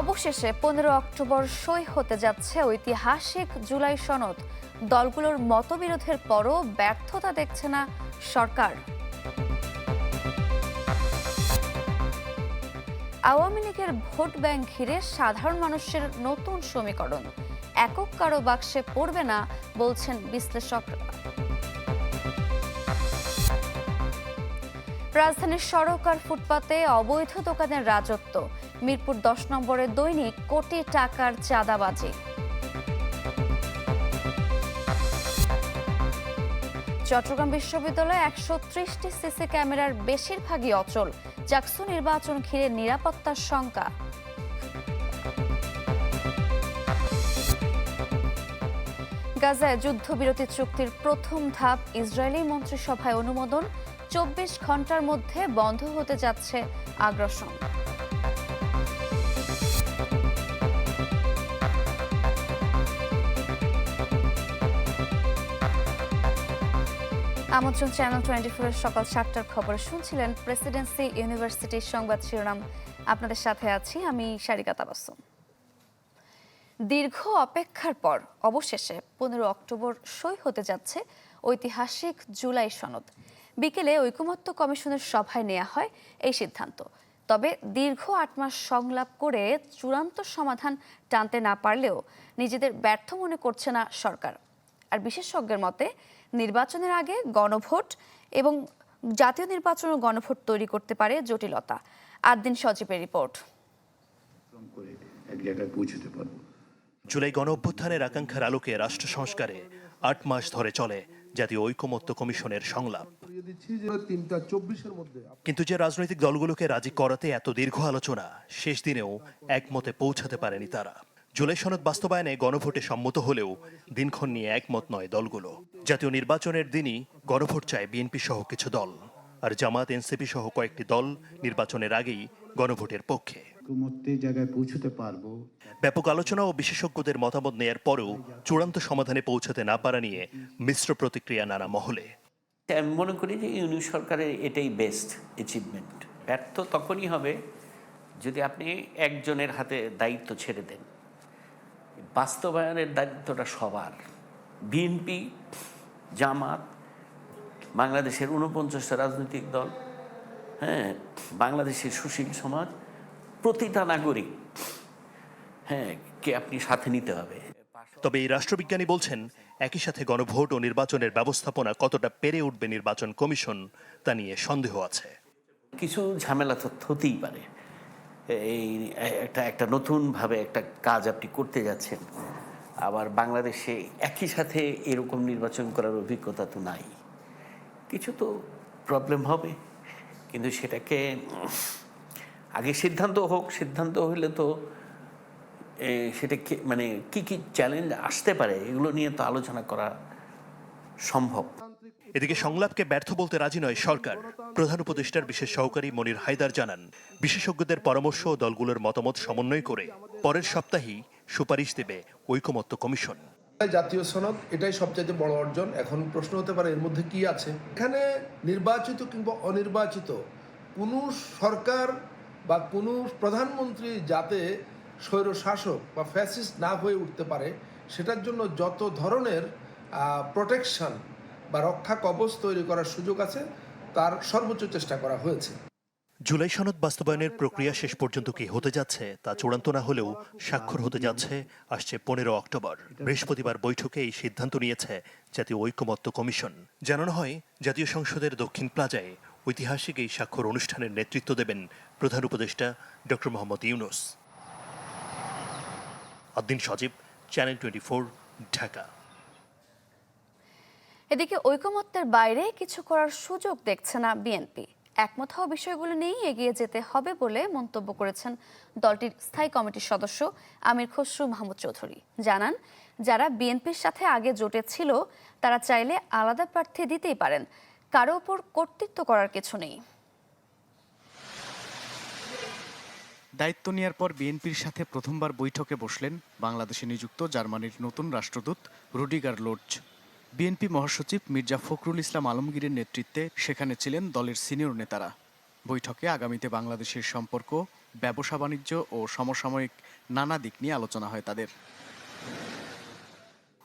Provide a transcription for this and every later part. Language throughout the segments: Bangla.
অবশেষে পনেরো অক্টোবর সই হতে যাচ্ছে ঐতিহাসিক জুলাই সনদ। দলগুলোর মতবিরোধের পরও ব্যর্থতা দেখছে না সরকার। আওয়ামী লীগের ভোট ব্যাংক ঘিরে সাধারণ মানুষের নতুন সমীকরণ। একক কারও বাক্সে পড়বে না, বলছেন বিশ্লেষকরা। রাজধানীর সড়ক আর ফুটপাতে অবৈধ দোকানের রাজত্ব। মিরপুর দশ নম্বরে দৈনিক কোটি টাকার চাঁদাবাজি। চট্টগ্রাম বিশ্ববিদ্যালয়ে একশো ত্রিশটি সিসি ক্যামেরার বেশিরভাগই অচল চাকসু নির্বাচন ঘিরে নিরাপত্তার শঙ্কা। গাজায় যুদ্ধবিরতি চুক্তির প্রথম ধাপ ইসরায়েলি মন্ত্রিসভায় অনুমোদন চব্বিশ ঘণ্টার মধ্যে বন্ধ হতে যাচ্ছে আগ্রাসন। আমন্ত্রণ চ্যানেল টোয়েন্টি ফোরের সকাল সাতটার খবর শুনছিলেন প্রেসিডেন্সি ইউনিভার্সিটির সংবাদ শিরোনাম। আপনাদের সাথে আছি আমি সারিকা তাবাসুম। দীর্ঘ অপেক্ষার পর অবশেষে পনেরো অক্টোবর সই হতে যাচ্ছে ঐতিহাসিক জুলাই সনদ। বিকেলে ঐকমত্য কমিশনের সভায় নেওয়া হয় এই সিদ্ধান্ত। তবে দীর্ঘ আট মাস সংলাপ করে চূড়ান্ত সমাধান টানতে না পারলেও নিজেদের ব্যর্থ মনে করছে না সরকার। আর বিশেষজ্ঞের মতে, নির্বাচনের আগে গণভোট এবং জাতীয় নির্বাচন ও গণভোট তৈরি করতে পারে জটিলতা। আট দিন সজীবের রিপোর্ট। জুলাই গণ অভ্যুত্থানের আকাঙ্ক্ষার আলোকে রাষ্ট্র সংস্কারে আট মাস ধরে চলে। জাতীয় ঐকমত্য কমিশনের সংলাপ। কিন্তু যে রাজনৈতিক দলগুলোকে রাজি করাতে এত দীর্ঘ আলোচনা শেষ দিনেও একমতে পৌঁছাতে পারেনি তারা। জুলাই সনদ বাস্তবায়নে গণভোটে সম্মত হলেও দিনক্ষণ নিয়ে একমত নয় দলগুলো। জাতীয় নির্বাচনের দিনই গণভোট চায় বিএনপি সহ কিছু দল। আর জামাত এনসিপি সহ কয়েকটি দল নির্বাচনের আগেই গণভোটের পক্ষে। জায়গায় পৌঁছতে পারব। ব্যাপক আলোচনা ও বিশেষজ্ঞদের মতামত নেয়ার পরেও চূড়ান্ত সমাধানে পৌঁছাতে না পারা নিয়ে মিশ্র প্রতিক্রিয়া নানা মহলে। আমি মনে করি যে ইউনিট সরকারের এটাই বেস্ট অ্যাচিভমেন্ট ব্যর্থ তখনই হবে যদি আপনি একজনের হাতে দায়িত্ব ছেড়ে দেন। বাস্তবায়নের দায়িত্বটা সবার। বিএনপি জামাত বাংলাদেশের উনপঞ্চাশটা রাজনৈতিক দল হ্যাঁ বাংলাদেশের সুশীল সমাজ প্রতিটা নাগরিক। হ্যাঁ কে আপনি সাথে নিতে হবে। তবে এই রাষ্ট্রবিজ্ঞানী বলছেন একই সাথে গণভোট ও নির্বাচনের ব্যবস্থাপনা কতটা পেরে উঠবে নির্বাচন কমিশন তা নিয়ে সন্দেহ আছে। কিছু ঝামেলা তো হতেই পারে। এই একটা একটা নতুনভাবে একটা কাজ আপনি করতে যাচ্ছেন। আবার বাংলাদেশে একই সাথে এরকম নির্বাচন করার অভিজ্ঞতা তো নাই। কিছু তো প্রবলেম হবে। কিন্তু সেটাকে আগে সিদ্ধান্ত হোক সিদ্ধান্ত হইলে তো সেটা মানে কি কি চ্যালেঞ্জ আসতে পারে এগুলো নিয়ে তো আলোচনা করা সম্ভব। এদিকে সংলাপকে ব্যর্থ বলতে রাজি নয় সরকার। প্রধান উপদেষ্টার বিশেষ সহকারী মনির হায়দার জানান বিশেষজ্ঞদের পরামর্শ ও দলগুলোর মতামত সমন্বয় করে পরের সপ্তাহেই সুপারিশ দেবে ঐকমত্য কমিশন। জাতীয় সনদ এটাই সবচাইতে বড় অর্জন। এখন প্রশ্ন হতে পারে এর মধ্যে কি আছে? এখানে নির্বাচিত কিংবা অনির্বাচিত কোনো সরকার বা কোনো প্রধানমন্ত্রী যাতে স্বৈরশাসক বা ফ্যাসিস্ট না হয়ে উঠতে পারে, সেটার জন্য যত ধরনের প্রোটেকশন বা রক্ষা কবচ তৈরি করার সুযোগ আছে, তার সর্বোচ্চ চেষ্টা করা হয়েছে। জুলাই সনদ বাস্তবায়নের প্রক্রিয়া শেষ পর্যন্ত কি হতে যাচ্ছে, তা চূড়ান্ত না হলেও স্বাক্ষর হতে যাচ্ছে, আসছে পনেরো অক্টোবর। বৃহস্পতিবার বৈঠকে এই সিদ্ধান্ত নিয়েছে জাতীয় ঐকমত্য কমিশন। জানানো হয়, জাতীয় সংসদের দক্ষিণ প্লাজায় ঐতিহাসিক এই স্বাক্ষর অনুষ্ঠানের নেতৃত্ব দেবেন প্রধান উপদেষ্টা doctor Mohammad Yunus. Addin Sajib channel twenty Dhaka. এদিকে ঐকমত্যের বাইরে কিছু করার সুযোগ দেখছে না বিএনপি। একমত হওয়া বিষয়গুলো নিয়েই এগিয়ে যেতে হবে বলে মন্তব্য করেছেন দলটির স্থায়ী কমিটির সদস্য আমির খসরু মাহমুদ চৌধুরী। জানান, যারা বিএনপির সাথে আগে জোটে ছিল, তারা চাইলে আলাদা প্রার্থী দিতেই পারেন। কারও ওপর কর্তৃত্ব করার কিছু নেই। দায়িত্ব নেওয়ার পর বিএনপির সাথে প্রথমবার বৈঠকে বসলেন বাংলাদেশে নিযুক্ত জার্মানির নতুন রাষ্ট্রদূত রুডিগার লোডজ বিএনপি মহাসচিব মির্জা ফখরুল ইসলাম আলমগীরের নেতৃত্বে সেখানে ছিলেন দলের সিনিয়র নেতারা। বৈঠকে আগামীতে বাংলাদেশের সম্পর্ক ব্যবসা বাণিজ্য ও সমসাময়িক নানা দিক নিয়ে আলোচনা হয় তাদের।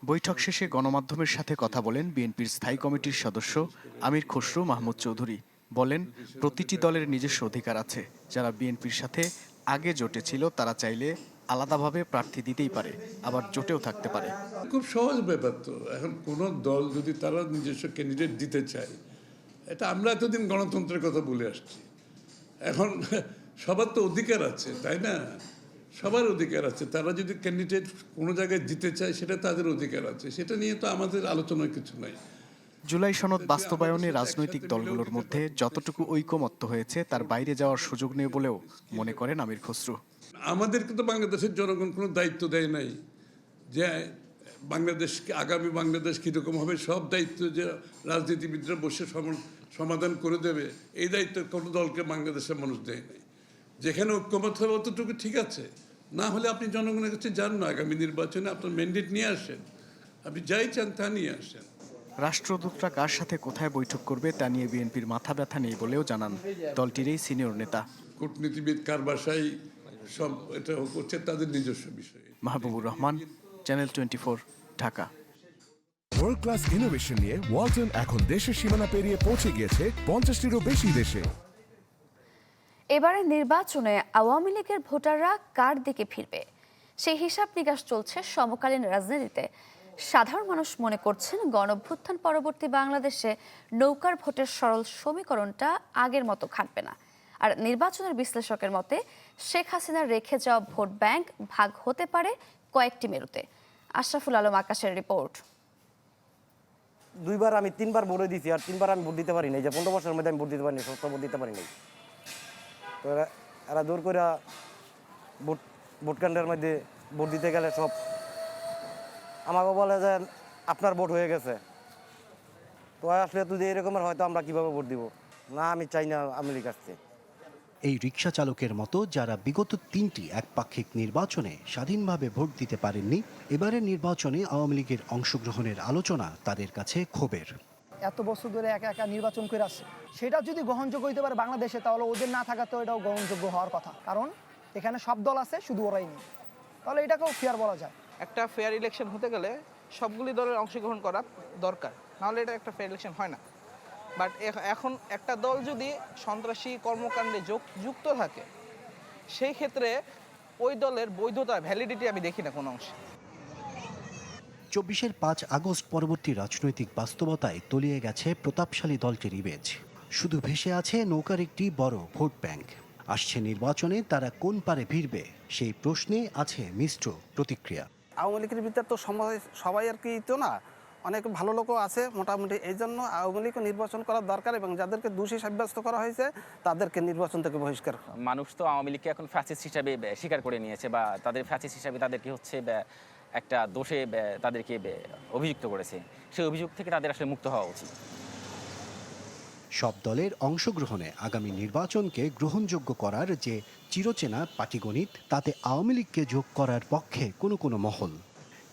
বৈঠক শেষে গণমাধ্যমের সাথে কথা বলেন বিএনপির স্থায়ী কমিটির সদস্য আমির খসরু মাহমুদ চৌধুরী। বলেন, প্রতিটি দলের নিজস্ব অধিকার আছে। যারা বিএনপির সাথে আগে জোটে ছিল, তারা চাইলে আলাদাভাবে প্রার্থী দিতেই পারে, আবার জোটেও থাকতে পারে। খুব সহজ ব্যাপার তো। এখন কোনো দল যদি তারা নিজস্ব ক্যান্ডিডেট দিতে চায়, এটা আমরা এতদিন গণতন্ত্রের কথা বলে আসছি। এখন সবার তো অধিকার আছে, তাই না? সবার অধিকার আছে। তারা যদি ক্যান্ডিডেট কোনো জায়গায় দিতে চায় সেটা তাদের অধিকার আছে। সেটা নিয়ে তো আমাদের আলোচনার কিছু নাই। জুলাই সনদ বাস্তবায়নে রাজনৈতিক দলগুলোর মধ্যে যতটুকু ঐকমত্য হয়েছে তার বাইরে যাওয়ার সুযোগ নেই বলেও মনে করেন আমির খসরু। আমাদেরকে তো বাংলাদেশের জনগণ কোনো দায়িত্ব দেয় নাই। যে বাংলাদেশকে আগামী বাংলাদেশ কীরকম হবে সব দায়িত্ব যে রাজনীতিবিদরা বসে সম- সমাধান করে দেবে এই দায়িত্ব কোনো দলকে বাংলাদেশের মানুষ দেয় নাই। যেখানে ঐক্যমত হবে অতটুকু ঠিক আছে। না হলে আপনি জনগণের কাছে যান না আগামী নির্বাচনে আপনার ম্যান্ডেট নিয়ে আসেন। আপনি যাই চান তা নিয়ে আসেন। রাষ্ট্রদূতরা কার সাথে কোথায় বৈঠক করবে তা নিয়ে বিএনপির মাথা ব্যথা নেই বলেও জানান দলটির এই সিনিয়র নেতা। কূটনীতিবিদ কার বাসায় সব এটা করছে তাদের নিজস্ব বিষয়। Mahbubur Rahman channel twenty Dhaka. World class innovation নিয়ে ওয়ালটন এখন দেশের সীমানা পেরিয়ে পৌঁছে গিয়েছে পঞ্চাশটিরও বেশি দেশে। এবারে নির্বাচনে আওয়ামী লীগের ভোটাররা কার দিকে ফিরবে? সেই হিসাব নিকাশ চলছে সমকালীন রাজনীতিতে। সাধারণ মানুষ মনে করছেন গণভ্যুত্থান পরবর্তী বাংলাদেশে নৌকার ভোটের সরল সমীকরণটা আগের মতো খাটবে না। আর নির্বাচনের বিশ্লেষকের মতে, শেখ হাসিনার রেখে যাওয়া ভোট ব্যাংক ভাগ হতে পারে কয়েকটি মেরুতে। আশরাফুল আলম আকাশের রিপোর্ট। দুইবার আমি তিনবার ভোটে দিছি, আর তিনবার আমি ভোট দিতে পারি নাই। যে পনেরো বছরের মধ্যে আমি ভোট দিতে পারিনি সত্য ভোট দিতে পারি নাই। তো এরা জোর করে ভোট কেন্দ্রের মধ্যে ভোট দিতে গেলে সব আমাকে বলে যে, আপনার ভোট হয়ে গেছে। তো আসলে যদি এরকমের হয়তো আমরা কীভাবে ভোট দিব? না, আমি চাই না লিখ আসছে এই রিক্সা চালকের মতো যারা বিগত তিনটি একপাক্ষিক নির্বাচনে স্বাধীনভাবে ভোট দিতে পারেননি, এবারের নির্বাচনে আওয়ামী লীগের অংশগ্রহণের আলোচনা তাদের কাছে ক্ষোভের। এত বছর ধরে একা একা নির্বাচন করে আসছে। সেটা যদি গ্রহণযোগ্য হইতে পারে বাংলাদেশে, তাহলে ওদের না থাকা তো এটাও গ্রহণযোগ্য হওয়ার কথা। কারণ এখানে সব দল আছে, শুধু ওরাই নেই। তাহলে এটাকেও ফেয়ার বলা যায়। একটা ফেয়ার ইলেকশন হতে গেলে সবগুলি দলের অংশগ্রহণ করা দরকার। নাহলে এটা একটা ফেয়ার ইলেকশন হয় না। বাট এখন একটা দল যদি সন্ত্রাসী কর্মকাণ্ডে যোগ যুক্ত থাকে, সেই ক্ষেত্রে ওই দলের বৈধতা ভ্যালিডিটি আমি দেখি না কোনো অংশে। চব্বিশের পাঁচ আগস্ট পরবর্তী রাজনৈতিক বাস্তবতায় তলিয়ে গেছে প্রতাপশালী দলটির ইমেজ শুধু ভেসে আছে নৌকার একটি বড় ভোট ব্যাংক। আসছে নির্বাচনে তারা কোন পারে ভিড়বে সেই প্রশ্নে আছে মিশ্র প্রতিক্রিয়া। আওয়ামী লীগের ভিতরে তো সবাই সবাই আর কি তো না অনেক ভালো লোকও আছে মোটামুটি। এই জন্য আওয়ামী লীগও নির্বাচন করা দরকার এবং যাদেরকে দোষী সাব্যস্ত করা হয়েছে তাদেরকে নির্বাচন থেকে বহিষ্কার মানুষ তো আওয়ামী লীগকে এখন ফ্যাসিস্ট হিসাবে স্বীকার করে নিয়েছে বা তাদের ফ্যাসিস্ট হিসাবে তাদেরকে হচ্ছে একটা দোষে তাদেরকে অভিযুক্ত করেছে। সেই অভিযোগ থেকে তাদের আসলে মুক্ত হওয়া উচিত। সব দলের অংশগ্রহণে আগামী নির্বাচনকে গ্রহণযোগ্য করার যে চিরচেনা পাটিগণিত, তাতে আওয়ামী লীগকে যোগ করার পক্ষে কোনো কোনো মহল।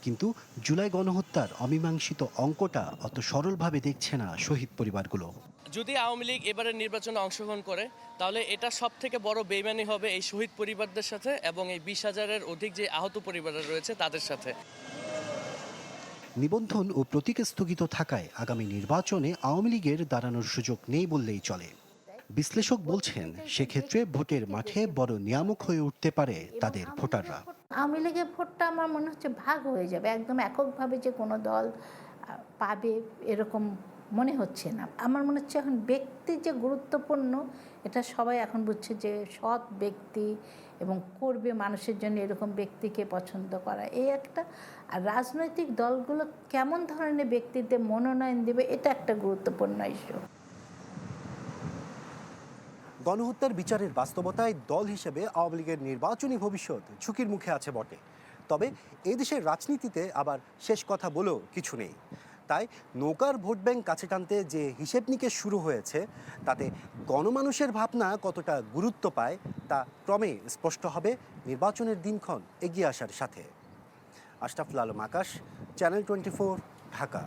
কিন্তু জুলাই গণহত্যার অমীমাংসিত অঙ্কটা অত সরলভাবে দেখছে না শহীদ পরিবারগুলো। যদি আওয়ামী লীগ এবারের নির্বাচনে অংশগ্রহণ করে তাহলে এটা সব থেকে বড় বেইমানি হবে এই শহীদ পরিবারদের সাথে এবং এই বিশ হাজারের অধিক যে আহত পরিবার রয়েছে তাদের সাথে। নিবন্ধন ও প্রতীক স্থগিত থাকায় আগামী নির্বাচনে আওয়ামী লীগের দাঁড়ানোর সুযোগ নেই বললেই চলে। বিশ্লেষক বলছেন সেক্ষেত্রে ভোটের মাঠে বড় নিয়ামক হয়ে উঠতে পারে তাদের ভোটাররা। আওয়ামী লীগের ভোটটা আমার মনে হচ্ছে ভাগ হয়ে যাবে একদম এককভাবে যে কোনো দল পাবে এরকম মনে হচ্ছে না। আমার মনে হচ্ছে এখন ব্যক্তি যে গুরুত্বপূর্ণ, এটা সবাই এখন বুঝছে যে সৎ ব্যক্তি এবং করবে মানুষের জন্য এরকম ব্যক্তিকে পছন্দ করা। এই একটা, আর রাজনৈতিক দলগুলো কেমন ধরনের ব্যক্তিদের মনোনয়ন দেবে, এটা একটা গুরুত্বপূর্ণ ইস্যু গণহত্যার বিচারের বাস্তবতায় দল হিসেবে আওয়ামী লীগের নির্বাচনী ভবিষ্যৎ ঝুঁকির মুখে আছে বটে। তবে এদেশের রাজনীতিতে আবার শেষ কথা বলেও কিছু নেই। তাই নৌকার ভোট ব্যাংক কাছে টানতে যে হিসেব নিকেশ শুরু হয়েছে, তাতে গণমানুষের ভাবনা কতটা গুরুত্ব পায় তা ক্রমে স্পষ্ট হবে নির্বাচনের দিনক্ষণ এগিয়ে আসার সাথে। Ashraful Alam Akash channel twenty Dhaka.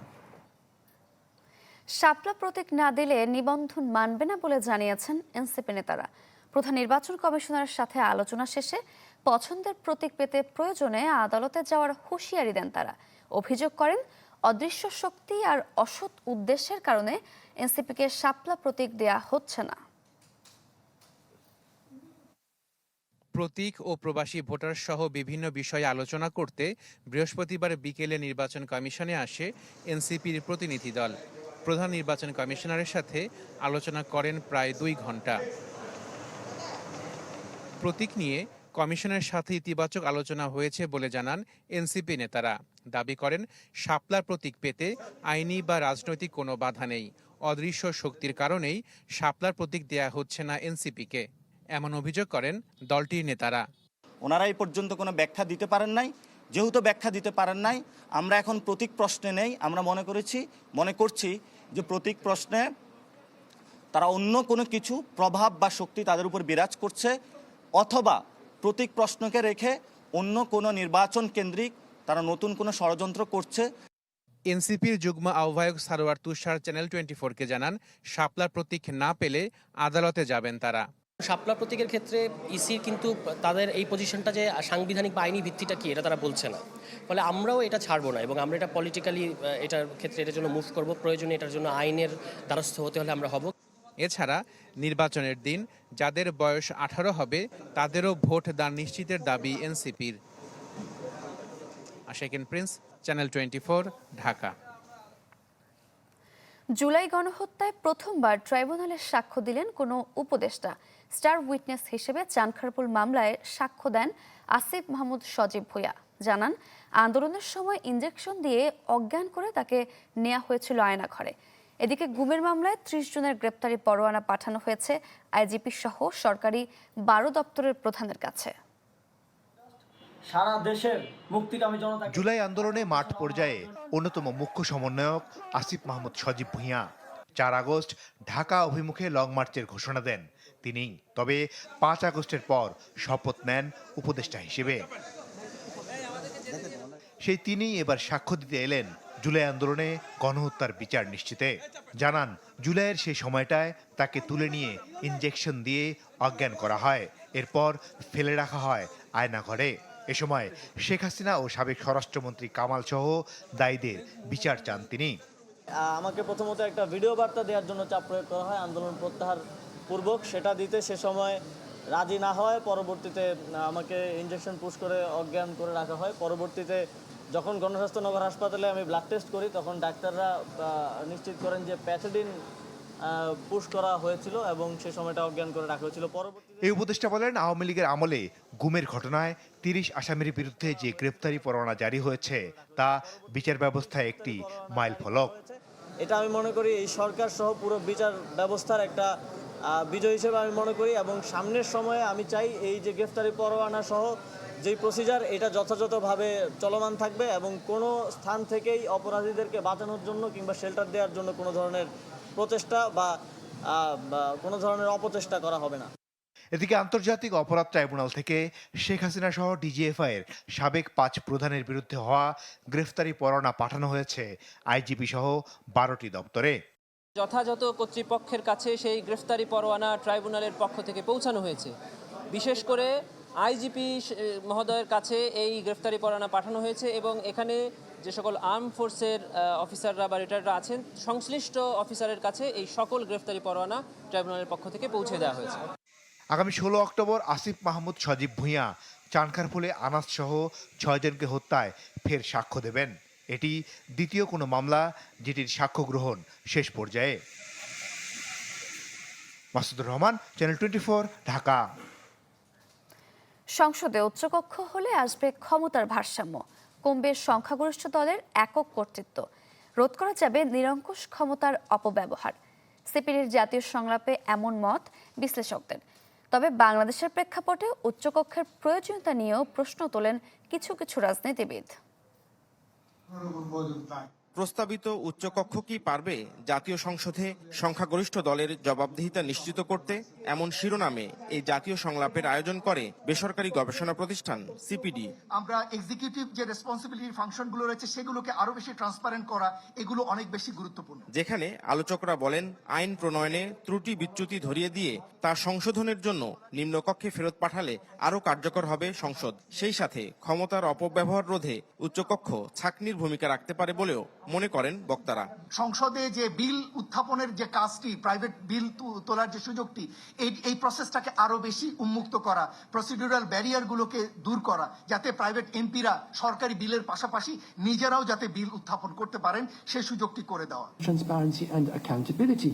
শাপলা প্রতীক না দিলে নিবন্ধন মানবে না বলে জানিয়েছেন এনসিপি নেতারা। প্রধান নির্বাচন কমিশনারের সাথে আলোচনা শেষে পছন্দের প্রতীক পেতে প্রয়োজনে আদালতে যাওয়ার হুঁশিয়ারি দেন তারা। অভিযোগ করেন অদৃশ্য শক্তি আর অসৎ উদ্দেশ্যের কারণে এনসিপিকে শাপলা প্রতীক দেয়া হচ্ছে না। প্রতীক ও প্রবাসী ভোটার সহ বিভিন্ন বিষয়ে আলোচনা করতে বৃহস্পতিবার বিকেলে নির্বাচন কমিশনে আসে এনসিপির প্রতিনিধি দল। প্রধান নির্বাচন কমিশনারের সাথে আলোচনা করেন প্রায় দুই ঘণ্টা প্রতীক নিয়ে কমিশনের সাথে ইতিবাচক আলোচনা হয়েছে বলে জানান এনসিপি নেতারা। দাবি করেন, শাপলার প্রতীক পেতে আইনি বা রাজনৈতিক কোনো বাধা নেই। অদৃশ্য শক্তির কারণেই শাপলার প্রতীক দেয়া হচ্ছে না এনসিপিকে। এমন অভিযোগ করেন দলটির নেতারা। ওনারা এই পর্যন্ত কোনো ব্যাখ্যা দিতে পারেন নাই। যেহেতু ব্যাখ্যা দিতে পারেন নাই, আমরা এখন প্রতীক প্রশ্নে নেই। আমরা মনে করেছি, মনে করছি যে প্রতীক প্রশ্নে তারা অন্য কোনো কিছু, প্রভাব বা শক্তি তাদের উপর বিরাজ করছে, অথবা প্রতীক প্রশ্নকে রেখে অন্য কোনো নির্বাচন কেন্দ্রিক তারা নতুন কোনো ষড়যন্ত্র করছে? এনসিপির যুগ্ম আহ্বায়ক সারোয়ার তুষার চ্যানেল টোয়েন্টি ফোরকে জানান শাপলার প্রতীক না পেলে আদালতে যাবেন তারা। শাপলা প্রতীকের ক্ষেত্রে ইসির কিন্তু তাদের এই পজিশনটা যে সাংবিধানিক বা আইনি ভিত্তিটা কি এটা তারা বলছে না। ফলে আমরাও এটা ছাড়বো না এবং আমরা এটা পলিটিক্যালি এটার ক্ষেত্রে এটার জন্য মুভ করব প্রয়োজনে এটার জন্য আইনের দ্বারস্থ হতে হলে আমরা হব। এছাড়া নির্বাচনের দিন যাদের বয়স আঠারো হবে তাদেরও ভোট দান নিশ্চিতের দাবি এনসিপির। Ashekin Prince, channel twenty Dhaka. July গণহত্যায় প্রথমবার ট্রাইব্যুনালে সাক্ষ্য দিলেন কোনো উপদেষ্টা। স্টার উইটনেস হিসেবে চানখারপুল মামলায় সাক্ষ্য দেন আসিফ মাহমুদ সজীব ভুঁইয়া। জানান, আন্দোলনের সময় ইঞ্জেকশন দিয়ে অজ্ঞান করে তাকে নেওয়া হয়েছিল আয়না ঘরে এদিকে গুমের মামলায় ত্রিশ জনের গ্রেপ্তারি পরোয়ানা পাঠানো হয়েছে আইজিপি সহ সরকারি বারো দপ্তরের প্রধানের কাছে। সারা দেশের মুক্তিকামী জনতা জুলাই আন্দোলনে মাঠ পর্যায়ে অন্যতম মুখ্য সমন্বয়ক আসিফ মাহমুদ সজীব ভুঁইয়া। চার আগস্ট ঢাকা অভিমুখে লং মার্চের ঘোষণা দেন তিনি। তবে পাঁচ আগস্টের পর শপথ নেন উপদেষ্টা হিসেবে। সেই তিনি এবার সাক্ষ্য দিতে এলেন জুলাই আন্দোলনে গণহত্যার বিচার নিশ্চিতে। জানান, জুলাইয়ের সেই সময়টায় তাকে তুলে নিয়ে ইনজেকশন দিয়ে অজ্ঞান করা হয়। এরপর ফেলে রাখা হয় আয়নাঘরে। এ সময় শেখ হাসিনা ও সাবেক স্বরাষ্ট্রমন্ত্রী কামাল সহ দায়ীদের বিচার চান তিনি। আমাকে প্রথমত একটা ভিডিও বার্তা দেওয়ার জন্য চাপ প্রয়োগ করা হয়, আন্দোলন প্রত্যাহার পূর্বক। সেটা দিতে সে সময় রাজি না হয়, পরবর্তীতে আমাকে ইঞ্জেকশন পুশ করে অজ্ঞান করে রাখা হয়। পরবর্তীতে যখন গণস্বাস্থ্য নগর হাসপাতালে আমি ব্লাড টেস্ট করি, তখন ডাক্তাররা নিশ্চিত করেন যে প্যাথোডিন পুশ করা হয়েছিল এবং সে সময়টা অজ্ঞান করে রাখা হয়েছিল। পরবর্তী এই উপদেষ্টা বলেন আওয়ামী লীগের আমলে গুমের ঘটনায় তিরিশ আসামির বিরুদ্ধে যে গ্রেপ্তারি পরোয়ানা জারি হয়েছে তা বিচার ব্যবস্থায় একটি মাইল ফলক। এটা আমি মনে করি এই সরকার সহ পুরো বিচার ব্যবস্থার একটা বিজয় হিসেবে আমি মনে করি এবং সামনের সময়ে আমি চাই এই যে গ্রেফতারি পরোয়ানা সহ যেই প্রসিজার এটা যথাযথভাবে চলমান থাকবে এবং কোনো স্থান থেকেই অপরাধীদেরকে বাঁচানোর জন্য কিংবা শেল্টার দেওয়ার জন্য কোনো ধরনের প্রচেষ্টা বা কোনো ধরনের অপচেষ্টা করা হবে না। এদিকে আন্তর্জাতিক অপরাধ ট্রাইব্যুনাল থেকে শেখ হাসিনা সহ ডিজিএফআই এর সাবেক পাঁচ প্রধানের বিরুদ্ধে হওয়া গ্রেফতারি পরোয়ানা পাঠানো হয়েছে আইজিপি সহ বারোটি দপ্তরে। যথাযথ কর্তৃপক্ষের কাছে সেই গ্রেফতারি পরোয়ানা ট্রাইব্যুনালের পক্ষ থেকে পৌঁছানো হয়েছে। বিশেষ করে আইজিপি মহোদয়ের কাছে এই গ্রেফতারি পরোয়ানা পাঠানো হয়েছে এবং এখানে যে সকল আর্ম ফোর্সের অফিসাররা বা রিটায়াররা আছেন, সংশ্লিষ্ট অফিসারের কাছে এই সকল গ্রেফতারি পরোয়ানা ট্রাইব্যুনালের পক্ষ থেকে পৌঁছে দেওয়া হয়েছে। আগামী ষোলো অক্টোবর আসিফ মাহমুদ, সজীব ভুঁইয়া চানখারপুলে আনাস সহ ছয়জনকে হত্যায় ফের সাক্ষ্য দেবেন। এটি দ্বিতীয় কোনো মামলা যেটির সাক্ষ্য গ্রহণ শেষ পর্যায়ে। Masudur Rahman channel twenty Dhaka. সংসদে উচ্চকক্ষ হলে আসবে ক্ষমতার ভারসাম্য, কমবে সংখ্যাগরিষ্ঠ দলের একক কর্তৃত্ব। রোধ করা যাবে নিরঙ্কুশ ক্ষমতার অপব্যবহার। সিপিডির জাতীয় সংলাপে এমন মত বিশ্লেষকদের। তবে বাংলাদেশের প্রেক্ষাপটে উচ্চকক্ষের প্রয়োজনীয়তা নিয়েও প্রশ্ন তোলেন কিছু কিছু রাজনীতিবিদ। প্রস্তাবিত উচ্চকক্ষ কি পারবে জাতীয় সংসদে সংখ্যাগরিষ্ঠ দলের জবাবদিহিতা নিশ্চিত করতে? এমন শিরোনামে এই জাতীয় সংলাপের আয়োজন করে বেসরকারি গবেষণা প্রতিষ্ঠান সিপিডি। আমরা এক্সিকিউটিভ যে রেসপন্সিবিলিটি ফাংশনগুলো রয়েছে সেগুলোকে আরও বেশি ট্রান্সপারেন্ট করা এগুলো অনেক বেশি গুরুত্বপূর্ণ। যেখানে আলোচকরা বলেন আইন প্রণয়নে ত্রুটি বিচ্যুতি ধরিয়ে দিয়ে তা সংশোধনের জন্য নিম্নকক্ষে ফেরত পাঠালে আরও কার্যকর হবে সংসদ। সেই সাথে ক্ষমতার অপব্যবহার রোধে উচ্চকক্ষ ছাকনির ভূমিকা রাখতে পারে বলেও মনে করেন বক্তারা সংসদে যে বিল উত্থাপনের যে কাজটি প্রাইভেট বিল তোলার যে সুযোগটি এই এই প্রসেসটাকে আরও বেশি উন্মুক্ত করা প্রসিডিউরাল ব্যারিয়ারগুলোকে দূর করা যাতে প্রাইভেট এমপিরা সরকারি বিলের পাশাপাশি নিজেরাও যাতে বিল উত্থাপন করতে পারেন সেই সুযোগটি করে দেওয়া transparency and accountability.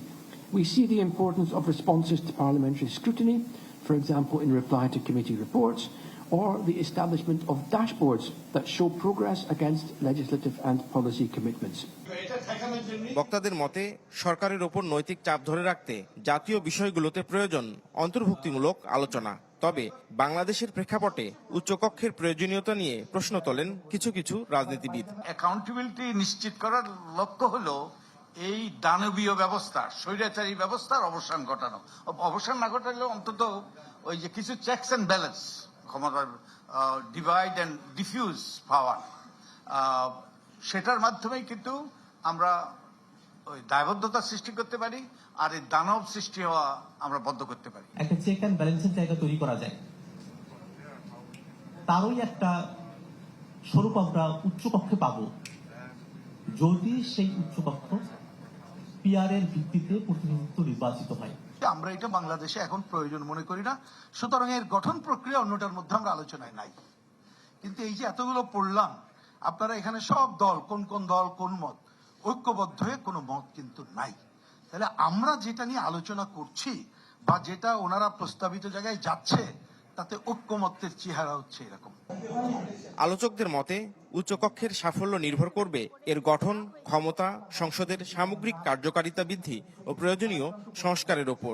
We see the importance of responses to parliamentary scrutiny, for example in reply to committee reports, or the establishment of dashboards that show progress against legislative and policy commitments. বক্তাদের মতে সরকারের ওপর নৈতিক চাপ ধরে রাখতে জাতীয় বিষয়গুলোতে প্রয়োজন অন্তর্ভুক্তিমূলক আলোচনা। তবে বাংলাদেশের প্রেক্ষাপটে উচ্চকক্ষের প্রয়োজনীয়তা নিয়ে প্রশ্ন তোলেন কিছু কিছু রাজনীতিবিদ। অ্যাকাউন্টেবিলিটি নিশ্চিত করার লক্ষ্য হলো এই দানবীয় ব্যবস্থা স্বৈরাচারী ব্যবস্থার অবসান ঘটানো। অবসান না ঘটালে অন্তত ওই যে কিছু চেকস অ্যান্ড ব্যালেন্স ক্ষমতার ডিভাইড অ্যান্ড ডিফিউজ পাওয়ার সেটার মাধ্যমেই কিন্তু আমরা ওই দায়বদ্ধতা সৃষ্টি করতে পারি আর এই দানব সৃষ্টি হওয়া আমরা বন্ধ করতে পারি। একটা চেক অ্যান্ড ব্যালেন্সের জায়গা তৈরি করা যায়। তারই একটা স্বরূপ আমরা উচ্চকক্ষে পাবো। যদি সেই উচ্চকক্ষ পিআর এর ভিত্তিতে প্রতিনিধিত্ব নির্বাচিত হয়। আমরা এটা বাংলাদেশে এখন প্রয়োজন মনে করি না। সুতরাং এর গঠন প্রক্রিয়া অন্যটার মধ্যে আমরা আলোচনায় নাই। কিন্তু এই যে এতগুলো পড়লাম, আপনারা এখানে সব দল, কোন কোন দল, কোন মত, ঐক্যবদ্ধ হয়ে কোনো মত কিন্তু নাই। তাহলে আমরা যেটা নিয়ে আলোচনা করছি বা যেটা ওনারা প্রস্তাবিত জায়গায় যাচ্ছে, তাতে ঐক্যমত্যের চেহারা হচ্ছে এরকম। আলোচকদের মতে উচ্চকক্ষের সাফল্য নির্ভর করবে এর গঠন, ক্ষমতা, সংসদের সামগ্রিক কার্যকারিতা বৃদ্ধি ও প্রয়োজনীয় সংস্কারের ওপর।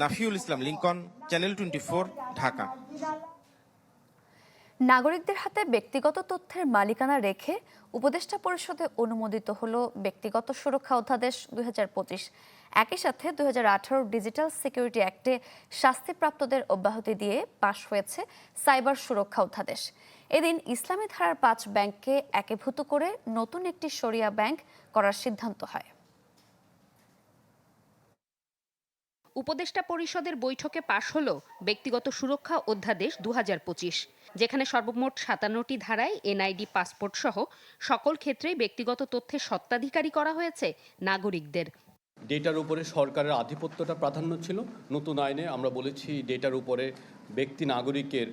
Nafiul Islam Lincoln, channel twenty Dhaka. নাগরিকদের হাতে ব্যক্তিগত তথ্যের মালিকানা রেখে উপদেষ্টা পরিষদে অনুমোদিত হল ব্যক্তিগত সুরক্ষা অধ্যাদেশ দুই হাজার পঁচিশ। একই সাথে দুই হাজার আঠারো ডিজিটাল সিকিউরিটি অ্যাক্টে শাস্তিপ্রাপ্তদের অব্যাহতি দিয়ে পাশ হয়েছে সাইবার সুরক্ষা অধ্যাদেশ। এদিন ইসলামী ধারার পাঁচ ব্যাংককে একীভূত করে নতুন একটি শরিয়া ব্যাংক করার সিদ্ধান্ত হয়। উপদেষ্টা পরিষদের বৈঠকে পাশ হলো ব্যক্তিগত সুরক্ষা অধ্যাদেশ দুহাজার পঁচিশ যেখানে সর্বমোট সাতান্নটি ধারায় এনআইডি পাসপোর্ট সহ সকল ক্ষেত্রেই ব্যক্তিগত তথ্যের সত্ত্বাধিকারী করা হয়েছে নাগরিকদের। ডেটার উপরে সরকারের আধিপত্যটা প্রাধান্য ছিল। নতুন আইনে আমরা বলেছি ডেটার উপরে ব্যক্তি নাগরিকের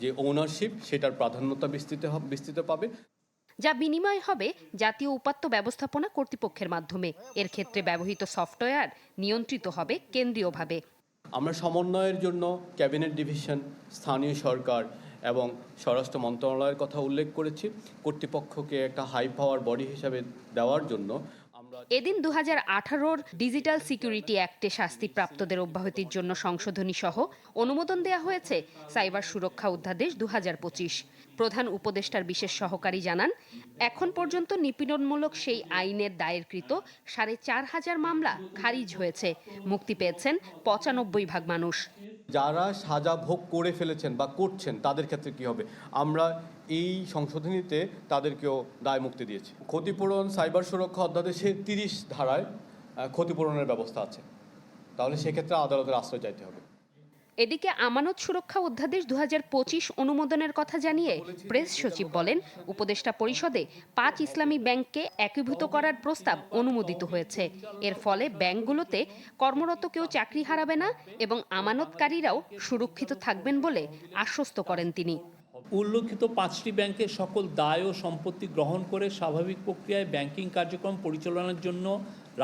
যে ওনারশিপ সেটার প্রাধান্যতা বিস্তৃত বিস্তৃত পাবে। যা বিনিময় হবে জাতীয় উপাত্ত ব্যবস্থাপনা কর্তৃপক্ষের মাধ্যমে। এর ক্ষেত্রে ব্যবহৃত সফটওয়্যার নিয়ন্ত্রিত হবে কেন্দ্রীয়ভাবে। আমরা সমন্বয়ের জন্য ক্যাবিনেট ডিভিশন স্থানীয় সরকার এবং স্বরাষ্ট্র মন্ত্রণালয়ের কথা উল্লেখ করেছি। কর্তৃপক্ষকে একটা হাই পাওয়ার বডি হিসাবে দেওয়ার জন্য এদিন দু হাজার ডিজিটাল সিকিউরিটি অ্যাক্টে শাস্তিপ্রাপ্তদের অব্যাহতির জন্য সংশোধনী সহ অনুমোদন দেওয়া হয়েছে সাইবার সুরক্ষা অধ্যাদেশ দু প্রধান উপদেষ্টার বিশেষ সহকারী জানান, এখন পর্যন্ত নিপীড়নমূলক সেই আইনের দায়েরকৃত সাড়ে চার হাজার মামলা খারিজ হয়েছে। মুক্তি পেয়েছেন পঁচানব্বই ভাগ মানুষ। যারা সাজা ভোগ করে ফেলেছেন বা করছেন, তাদের ক্ষেত্রে কি হবে? আমরা এই সংশোধনীতে তাদেরকেও দায় মুক্তি দিয়েছে। ক্ষতিপূরণ, সাইবার সুরক্ষা অধ্যাদেশের তিরিশ ধারায় ক্ষতিপূরণের ব্যবস্থা আছে। তাহলে সেক্ষেত্রে আদালতের আশ্রয় চাইতে হবে। এদিকে আমানত সুরক্ষা অধ্যাদেশ দু হাজার পঁচিশ অনুমোদনের কথা জানিয়ে প্রেস সচিব বলেন, উপদেষ্টা পরিষদে পাঁচ ইসলামী ব্যাংককে একীভূত করার প্রস্তাব অনুমোদিত হয়েছে। এর ফলে ব্যাংকগুলোতে কর্মরত কেউ চাকরি হারাবে না এবং আমানতকারীরাও সুরক্ষিত থাকবেন বলে আশ্বস্ত করেন তিনি। উল্লেখিত পাঁচটি ব্যাংকের সকল দায় ও সম্পত্তি গ্রহণ করে স্বাভাবিক প্রক্রিয়ায় ব্যাংকিং কার্যক্রম পরিচালনার জন্য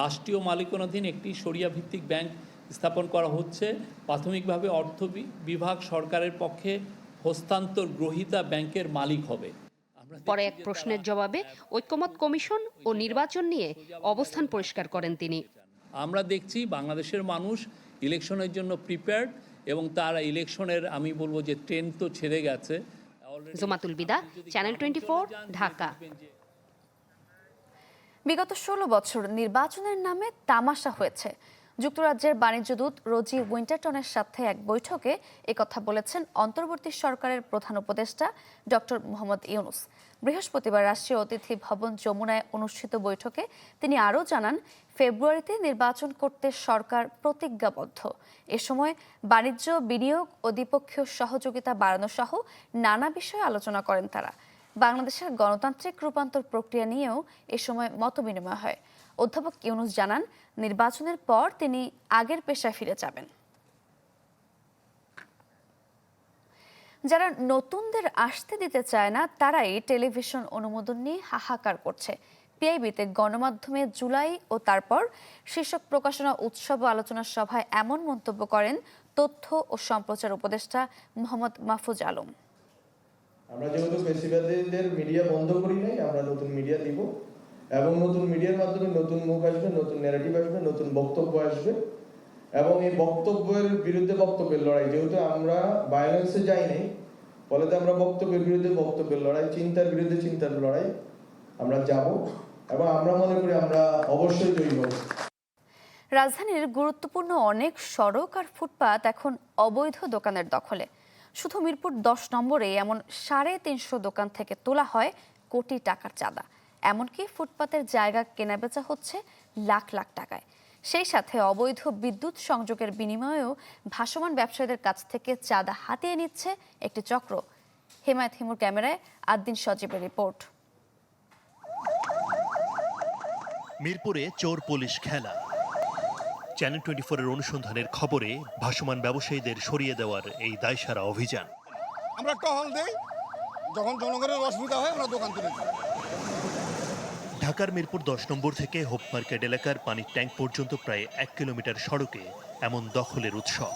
রাষ্ট্রীয় মালিকানাধীন একটি সরিয়া ভিত্তিক ব্যাংক স্থাপন করা হচ্ছে। প্রাথমিকভাবে অর্থ বিভাগ সরকারের পক্ষে হস্তান্তর গ্রহীতা ব্যাংকের মালিক হবে। পরে এক প্রশ্নের জবাবে ঐক্যমত কমিশন ও নির্বাচন নিয়ে অবস্থান পরিষ্কার করেন তিনি। আমরা দেখছি বাংলাদেশের মানুষ ইলেকশনের জন্য প্রিপেয়ার্ড এবং তারা ইলেকশনের আমি বলব যে ট্রেন তো ছেড়ে গেছে। জোমাতুল বিদা চ্যানেল টোয়েন্টি ঢাকা। বিগত ষোলো বছর নির্বাচনের নামে তামাশা হয়েছে। যুক্তরাজ্যের বাণিজ্য দূত রোজি উইন্টারটনের সাথে এক বৈঠকে একথা বলেছেন অন্তর্বর্তী সরকারের প্রধান উপদেষ্টা ডক্টর মোহাম্মদ ইউনুস। বৃহস্পতিবার রাষ্ট্রীয় অতিথি ভবন যমুনায় অনুষ্ঠিত বৈঠকে তিনি আরও জানান, ফেব্রুয়ারিতে নির্বাচন করতে সরকার প্রতিজ্ঞাবদ্ধ। এ সময় বাণিজ্য, বিনিয়োগ ও দ্বিপক্ষীয় সহযোগিতা বাড়ানো সহ নানা বিষয়ে আলোচনা করেন তারা। বাংলাদেশের গণতান্ত্রিক রূপান্তর প্রক্রিয়া নিয়েও এ সময় মতবিনিময় হয়। অধ্যাপক ইউনুস জানান, নির্বাচনের পর তিনি আগের পেশায় ফিরে যাবেন। যারা নতুনদের আসতে দিতে চায় না, তারাই টেলিভিশন অনুমোদন নিয়ে হাহাকার করছে। পিআইবিতে গণমাধ্যমে জুলাই ও তারপর শীর্ষক প্রকাশনা উৎসব আলোচনা সভায় এমন মন্তব্য করেন তথ্য ও সম্প্রচার উপদেষ্টা মোহাম্মদ মাহফুজ আলম। আমরা যেহেতু পেশিবাদীদের মিডিয়া বন্ধ করি নাই, আমরা নতুন মিডিয়া দিব। এবং নতুন মিডিয়ার মাধ্যমে নতুন মুখ আসবে, নতুন ন্যারেটিভ আসবে, নতুন বক্তব্য আসবে। এবং এই বক্তব্যের বিরুদ্ধে বক্তব্যের লড়াই, যেহেতু আমরা ভায়োলেন্সে যাই নাই ফলে আমরা বক্তব্যের বিরুদ্ধে বক্তব্যের লড়াই, চিন্তার বিরুদ্ধে চিন্তার লড়াই আমরা যাব এবং আমরা মনে করি আমরা অবশ্যই জয়ী হব। রাজধানীর গুরুত্বপূর্ণ অনেক সড়ক আর ফুটপাত এখন অবৈধ দোকানের দখলে। শুধু মিরপুর দশ নম্বরে এমন সাড়ে তিনশো দোকান থেকে তোলা হয় কোটি টাকার চাঁদা। এমনকি ফুটপাতের জায়গা কেনাবেচা হচ্ছে লাখ লাখ টাকায়। সেই সাথে অবৈধ বিদ্যুৎ সংযোগের বিনিময়েও ভাসমান ব্যবসায়ীদের কাছ থেকে চাঁদা হাতিয়ে নিচ্ছে একটি চক্র। হেমায়ত হিমুর ক্যামেরায় আদ্দিন সজীবের রিপোর্ট। মিরপুরে চোর পুলিশ খেলা। চ্যানেল টোয়েন্টি ফোরের অনুসন্ধানের খবরে ভাসমান ব্যবসায়ীদের সরিয়ে দেওয়ার এই দায়সারা অভিযান। আমরা টহল দেই যখন জনগণের অসুবিধা হয় আমরা দোকান তুলে দিই। ঢাকার মিরপুর দশ নম্বর থেকে হোপ মার্কেট এলাকার পানির ট্যাঙ্ক পর্যন্ত প্রায় এক কিলোমিটার সড়কে এমন দখলের উৎসব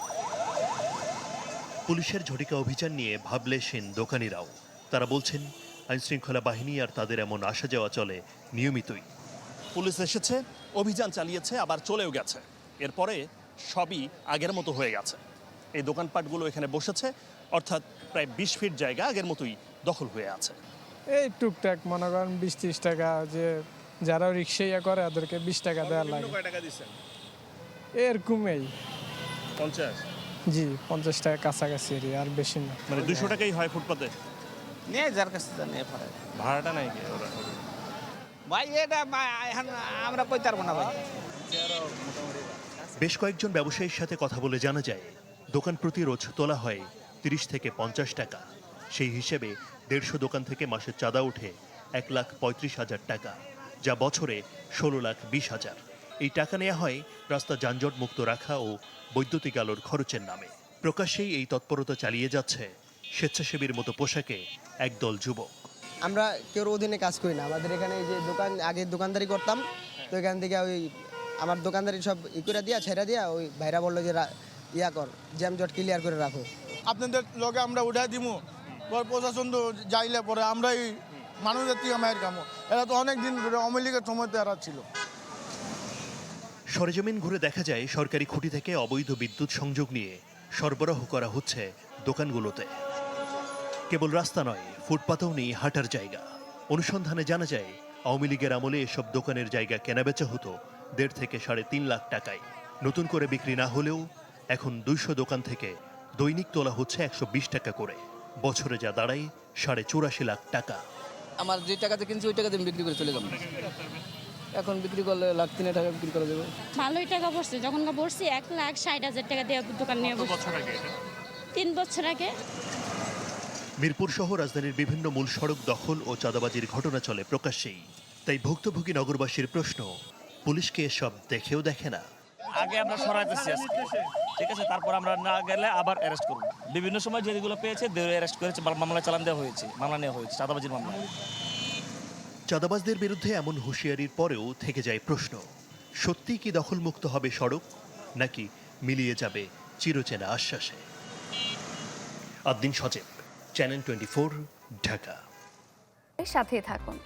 পুলিশের ঝটিকা অভিযান নিয়ে ভাবলেশীন দোকানিরাও। তারা বলছেন, আইনশৃঙ্খলা বাহিনী আর তাদের এমন আসা যাওয়া চলে নিয়মিতই। পুলিশ এসেছে, অভিযান চালিয়েছে, আবার চলেও গেছে। এরপরে সবই আগের মতো হয়ে গেছে। এই দোকানপাটগুলো এখানে বসেছে, অর্থাৎ প্রায় বিশ ফিট জায়গা আগের মতোই দখল হয়ে আছে। এই টুকটাক মনে করেন বিশ ত্রিশ টাকা যে যারা রিক্সা ইয়ে করে ওদেরকে বিশ টাকা দেওয়ার লাগে। এরকমই। পঞ্চাশ? জি পঞ্চাশ টাকা কাছাকাছি এর আর বেশি না। মানে দুশো টাকাই হয় ফুটপাতে? নিয়ে যার কাছে যা নিয়ে পারে ভাড়াটা নাই কি ওরা? ভাই এটা এখন আমরা কইতে পারব না ভাই। বেশ কয়েকজন ব্যবসায়ীর সাথে কথা বলে জানা যায় দোকান প্রতি রোজ তোলা হয় তিরিশ থেকে পঞ্চাশ টাকা। সেই হিসেবে দেড়শো দোকান থেকে মাসে চাঁদা ওঠে এক লাখ পঁয়ত্রিশ হাজার টাকা যা বছরে ষোলো লাখ বিশ হাজার। এই টাকা নেওয়া হয় রাস্তা যানজট মুক্ত রাখা ও বৈদ্যুতিক আলোর খরচের নামে। প্রকাশ্যেই এই তৎপরতা চালিয়ে যাচ্ছে স্বেচ্ছাসেবীর মতো পোশাকে একদল যুবক। আমরা কেউ অধীনে কাজ করি না। আমাদের এখানে এই যে দোকান আগে দোকানদারি করতাম তো এখান থেকে ওই আমার দোকানদারি সব ই করে দিয়া ছেড়ে দিয়া ওই ভাইরা বলল যে ইয়া কর জ্যাম জট ক্লিয়ার করে রাখো। আপনাদের লগে আমরা উঠাই দিমু। প্রশাসন তো যাইলে পরে আমরাই মানুষের থেকে মায়ের কামো এরা তো অনেক দিন ধরে অমলিকের সময়তে এরা ছিল। সরেজমিন ঘুরে দেখা যায় সরকারি খুঁটি থেকে অবৈধ বিদ্যুৎ সংযোগ নিয়ে সরবরাহ করা হচ্ছে দোকানগুলোতে। কেবল রাস্তা নয়, ফুটপাতেও নেই হাঁটার জায়গা। অনুসন্ধানে জানা যায়, আওয়ামী লীগের আমলে এসব দোকানের জায়গা কেনাবেচা হতো দেড় থেকে সাড়ে তিন লাখ টাকায়। নতুন করে বিক্রি না হলেও এখন দুইশো দোকান থেকে দৈনিক তোলা হচ্ছে একশো বিশ টাকা করে। বছরে যা দাঁড়ায় সাড়ে চুরাশি লাখ টাকা। আমার যে টাকাতে কিনছি ওই টাকাতে আমি বিক্রি করে চলে যাব। এখন বিক্রি করলে লাখ তিনের টাকা বিক্রি করে দেবো ভালোই টাকা পড়ছে। যখন পড়ছি এক লাখ ষাট হাজার টাকা দিয়ে দোকান নিয়ে। তিন বছর আগে। মিরপুর সহ রাজধানীর বিভিন্ন মূল সড়ক দখল ও চাঁদাবাজির ঘটনা চলে প্রকাশ্যেই। তাই ভুক্তভোগী নগরবাসীর প্রশ্ন পুলিশকে এসব দেখেও দেখে না। আগে আমরা সরাইতেছি আজকে। ঠিক আছে? তারপর আমরা না গেলে আবার অ্যারেস্ট করব। বিভিন্ন সময় যেগুলো পেয়েছে অ্যারেস্ট করেছে মামলা চালান দেওয়া হয়েছে মামলা নেওয়া হয়েছে চাঁদাবাজির মামলা। চাঁদাবাজদের বিরুদ্ধে এমন হুঁশিয়ারির পরেও থেকে যায় প্রশ্ন। সত্যি কি দখলমুক্ত হবে সড়ক নাকি মিলিয়ে যাবে চিরচেনা আশ্বাসে? Addin Sajeb channel twenty four Dhaka. সাথেই থাকুন।